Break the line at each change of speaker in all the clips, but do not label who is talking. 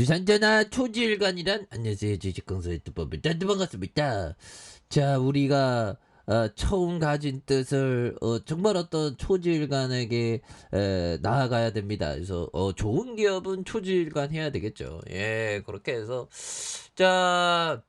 주산전화 초지일관이란 안녕하세요. 주식강사 유튜버입니다 네, 반갑습니다. 자 우리가 어, 처음 가진 뜻을 어, 정말 어떤 초지일관에게 에, 나아가야 됩니다. 그래서 어, 좋은 기업은 초지일관 해야 되겠죠. 예 그렇게 해서. 자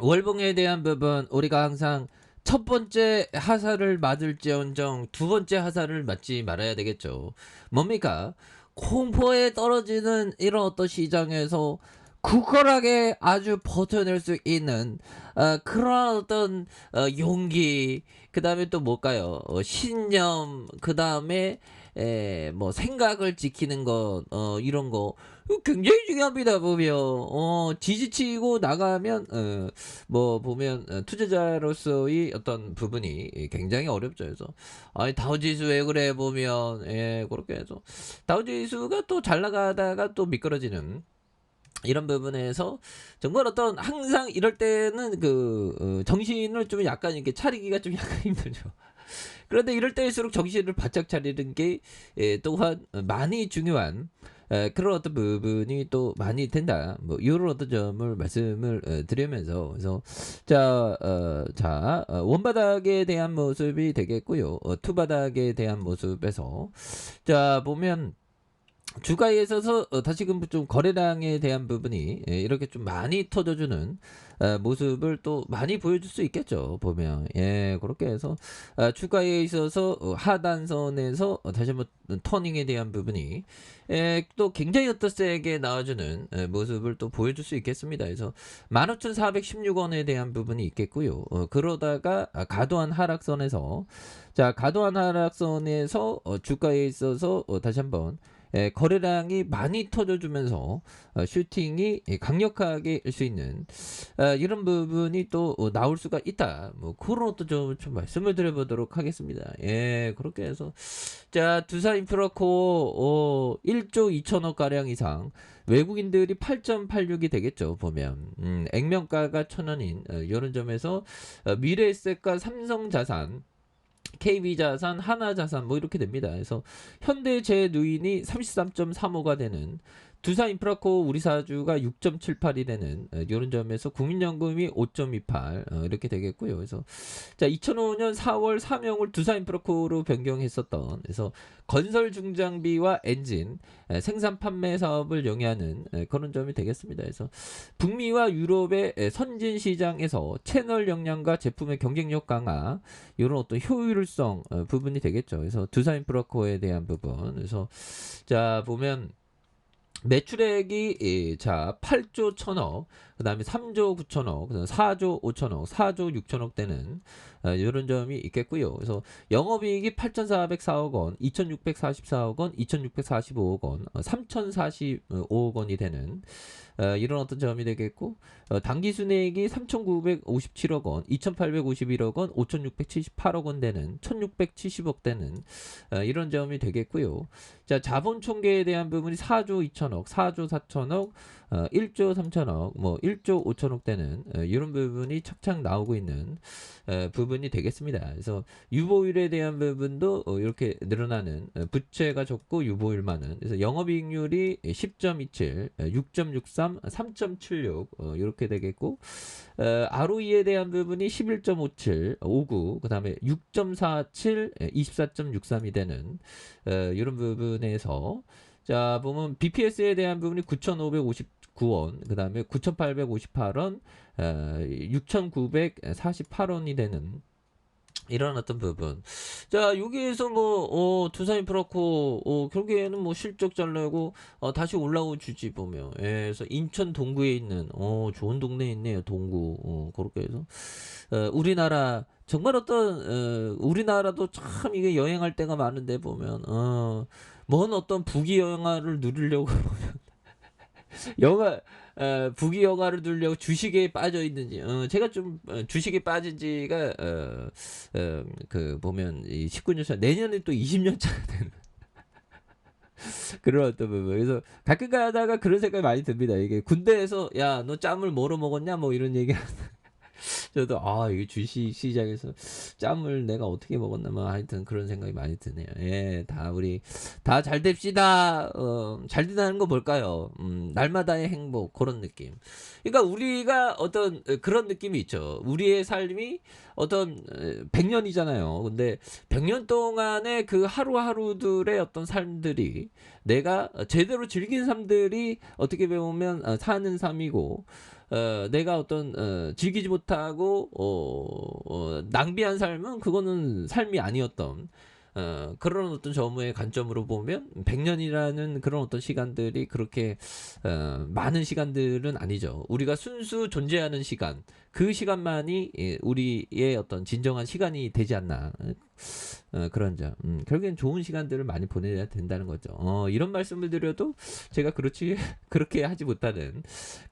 월봉에 대한 부분 우리가 항상 첫 번째 하사를 맞을지언정 두 번째 하사를 맞지 말아야 되겠죠. 뭡니까? 공포에 떨어지는 이런 어떤 시장에서 굳건하게 아주 버텨낼 수 있는 어, 그런 어떤 어, 용기. 그 다음에 또 뭘까요? 어, 신념. 그 다음에 뭐 생각을 지키는 것 어, 이런 거 굉장히 중요합니다 보면. 어 지지치고 나가면 어, 뭐 보면 어, 투자자로서의 어떤 부분이 굉장히 어렵죠. 그래서 아니 다우지수 왜 그래 보면 예 그렇게 해서. 다우지수가 또 잘 나가다가 또 미끄러지는 이런 부분에서 정말 어떤 항상 이럴 때는 그 어, 정신을 좀 약간 이렇게 차리기가 좀 약간 힘들죠. 그런데 이럴 때일수록 정신을 바짝 차리는 게 예, 또한 많이 중요한 에, 그런 어떤 부분이 또 많이 된다. 뭐 이런 어떤 점을 말씀을 어, 드리면서 그래서 자, 어, 자 어, 원바닥에 대한 모습이 되겠고요. 어, 투바닥에 대한 모습에서 자 보면. 주가에 있어서 어, 다시금 좀 거래량에 대한 부분이 예, 이렇게 좀 많이 터져주는 어, 모습을 또 많이 보여줄 수 있겠죠 보면. 예 그렇게 해서 어, 주가에 있어서 어, 하단선에서 어, 다시 한번 터닝에 대한 부분이 예, 또 굉장히 어떤 세게 나와주는 예, 모습을 또 보여줄 수 있겠습니다. 그래서 15,416원에 대한 부분이 있겠고요. 어, 그러다가 아, 과도한 하락선에서 자 과도한 하락선에서 어, 주가에 있어서 어, 다시 한번 예, 거래량이 많이 터져주면서 어, 슈팅이 예, 강력하게 일 수 있는 어, 이런 부분이 또 어, 나올 수가 있다. 뭐 그런 것도 좀, 좀 말씀을 드려보도록 하겠습니다. 예, 그렇게 해서 자 두산 인프라코 어, 1조 2천억 가량 이상 외국인들이 8.86이 되겠죠 보면 음, 액면가가 천 원인 어, 이런 점에서 어, 미래에셋과 삼성자산 KB자산, 하나자산 뭐 이렇게 됩니다. 그래서 현대제누인이 33.35가 되는 두산 인프라코 우리 사주가 6.78이 되는 어, 이런 점에서 국민연금이 5.28 어, 이렇게 되겠고요. 그래서 자 2005년 4월 사명을 두산 인프라코로 변경했었던 그래서 건설 중장비와 엔진 에, 생산 판매 사업을 영위하는 에, 그런 점이 되겠습니다. 그래서 북미와 유럽의 에, 선진 시장에서 채널 역량과 제품의 경쟁력 강화 이런 어떤 효율성 어, 부분이 되겠죠. 그래서 두산 인프라코에 대한 부분 그래서 자 보면 매출액이 예, 자 8조 1천억, 그 다음에 3조 9천억, 그다음 4조 5천억, 4조 6천억 되는 어, 이런 점이 있겠고요. 그래서 영업이익이 8,404억 원, 2,644억 원, 2,645억 원, 어, 3,045억 원이 되는 어, 이런 어떤 점이 되겠고 어, 당기 순이익이 3,957억 원, 2,851억 원, 5,678억 원 되는 1,670억 되는 어, 이런 점이 되겠고요. 자 자본 총계에 대한 부분이 4조 2천 억, 4조 4천억, 어, 1조 3천억, 뭐 1조 5천억 되는 어, 이런 부분이 착착 나오고 있는 어, 부분이 되겠습니다. 그래서 유보율에 대한 부분도 어, 이렇게 늘어나는 어, 부채가 적고 유보율 많은 그래서 영업이익률이 10.27, 어, 6.63, 3.76 어, 이렇게 되겠고 어, ROE에 대한 부분이 11.57, 59, 그 다음에 6.47, 24.63이 되는 어, 이런 부분에서 자 보면 BPS에 대한 부분이 9,559원, 그 다음에 9,858원, 어, 6,948원이 되는 이런 어떤 부분. 자, 여기에서 뭐, 어, 두산이 프로코, 어, 결국에는 뭐 실적 잘 내고, 어, 다시 올라오 주지 보면. 예, 그래서 인천 동구에 있는, 어, 좋은 동네에 있네요, 동구. 어, 그렇게 해서. 어, 우리나라, 정말 어떤, 어, 우리나라도 참 이게 여행할 때가 많은데 보면, 어, 먼 어떤 부귀 영화를 누리려고 보면, 영화, 어, 부귀 영화를 누리려고 주식에 빠져 있는지, 어, 제가 좀 어, 주식에 빠진 지가, 어, 어, 그, 보면, 이 19년 차, 내년에 또 20년 차가 되는. 그런 어떤 부분. 그래서 가끔 가다가 그런 생각이 많이 듭니다. 이게 군대에서, 야, 너 짬을 뭐로 먹었냐? 뭐 이런 얘기. 저도 아 이게 주식 시장에서 짬을 내가 어떻게 먹었나 뭐 하여튼 그런 생각이 많이 드네요. 예, 다 우리 다 잘 됩시다. 어, 잘 된다는 거 뭘까요? 음, 날마다의 행복 그런 느낌. 그러니까 우리가 어떤 어, 그런 느낌이 있죠. 우리의 삶이 어떤 100년이잖아요. 근데 100년 동안의 그 하루하루들의 어떤 삶들이 내가 제대로 즐긴 삶들이 어떻게 보면 어, 사는 삶이고 어, 내가 어떤 어, 즐기지 못하고 어, 어, 낭비한 삶은 그거는 삶이 아니었던 어, 그런 어떤 점의 관점으로 보면 100년이라는 그런 어떤 시간들이 그렇게 어, 많은 시간들은 아니죠. 우리가 순수 존재하는 시간, 그 시간만이 예, 우리의 어떤 진정한 시간이 되지 않나. 어, 그런 점. 음, 결국엔 좋은 시간들을 많이 보내야 된다는 거죠. 어, 이런 말씀을 드려도 제가 그렇지, 그렇게 하지 못하는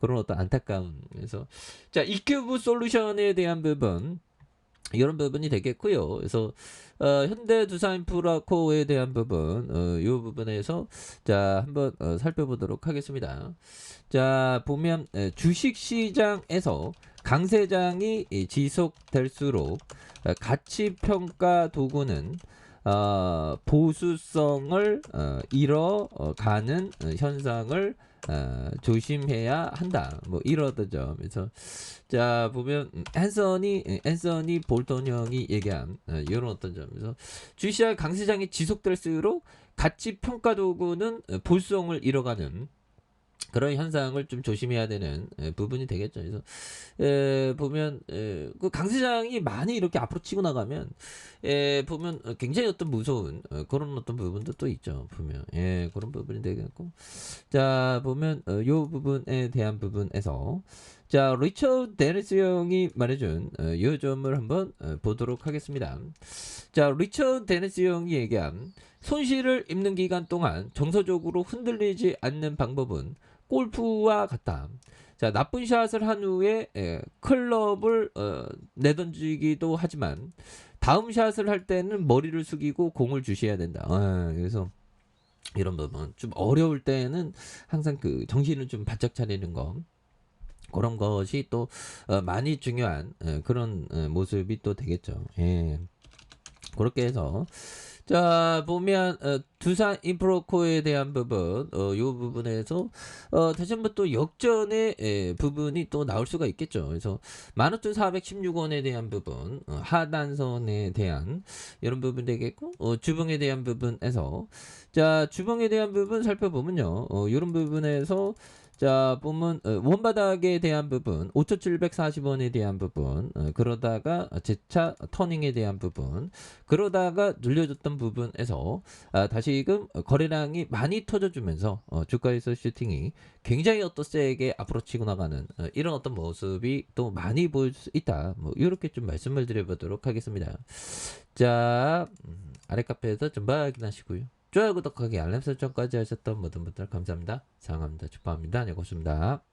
그런 어떤 안타까움. 그래서, 자, 이큐브 솔루션에 대한 부분, 이런 부분이 되겠고요. 그래서 어, 현대 두산 인프라코에 대한 부분, 어, 이 부분에서 자 한번 어, 살펴보도록 하겠습니다. 자 보면 에, 주식 시장에서 강세장이 이, 지속될수록 어, 가치 평가 도구는 어, 보수성을 어, 잃어가는 어, 현상을 어, 조심해야 한다. 뭐 이러더죠. 그래서 자 보면 음, 앤서니 앤서니 볼턴 형이 얘기한 어, 이런 어떤 점에서 주시할 강세장이 지속될수록 가치 평가 도구는 어, 볼성을 잃어가는 그런 현상을 좀 조심해야 되는 에, 부분이 되겠죠. 그래서 에, 보면 에, 그 강세장이 많이 이렇게 앞으로 치고 나가면 에, 보면 어, 굉장히 어떤 무서운 어, 그런 어떤 부분도 또 있죠. 보면 예 그런 부분이 되겠고 자 보면 어, 요 부분에 대한 부분에서 자 리처드 데니스 형이 말해준 어, 요 점을 한번 어, 보도록 하겠습니다. 자 리처드 데니스 형이 얘기한 손실을 입는 기간 동안 정서적으로 흔들리지 않는 방법은 골프와 같다. 자, 나쁜 샷을 한 후에 예, 클럽을 어, 내던지기도 하지만 다음 샷을 할 때는 머리를 숙이고 공을 주셔야 된다. 아, 그래서 이런 부분 좀 어려울 때는 항상 그 정신을 좀 바짝 차리는 거 그런 것이 또 어, 많이 중요한 어, 그런 어, 모습이 또 되겠죠. 예. 그렇게 해서 자 보면 어, 두산 인프로코에 대한 부분 어, 요 부분에서 어, 다시 한번 또 역전의 에, 부분이 또 나올 수가 있겠죠. 그래서 15,416원에 대한 부분 어, 하단선에 대한 이런 부분 되겠고 어, 주봉에 대한 부분에서 자 주봉에 대한 부분 살펴보면요. 어, 이런 부분에서 자, 보면 어, 원바닥에 대한 부분, 5,740원에 대한 부분, 어, 그러다가 재차 터닝에 대한 부분, 그러다가 눌려줬던 부분에서 아, 다시금 거래량이 많이 터져주면서 어, 주가에서 슈팅이 굉장히 어떤 세게 앞으로 치고 나가는 어, 이런 어떤 모습이 또 많이 보일 수 있다. 뭐 이렇게 좀 말씀을 드려보도록 하겠습니다. 자, 음, 아래 카페에서 좀 확인하시고요. 좋아요, 구독하기, 알람 설정까지 하셨던 모든 분들 감사합니다. 사랑합니다. 축하합니다. 안녕히 계십니다.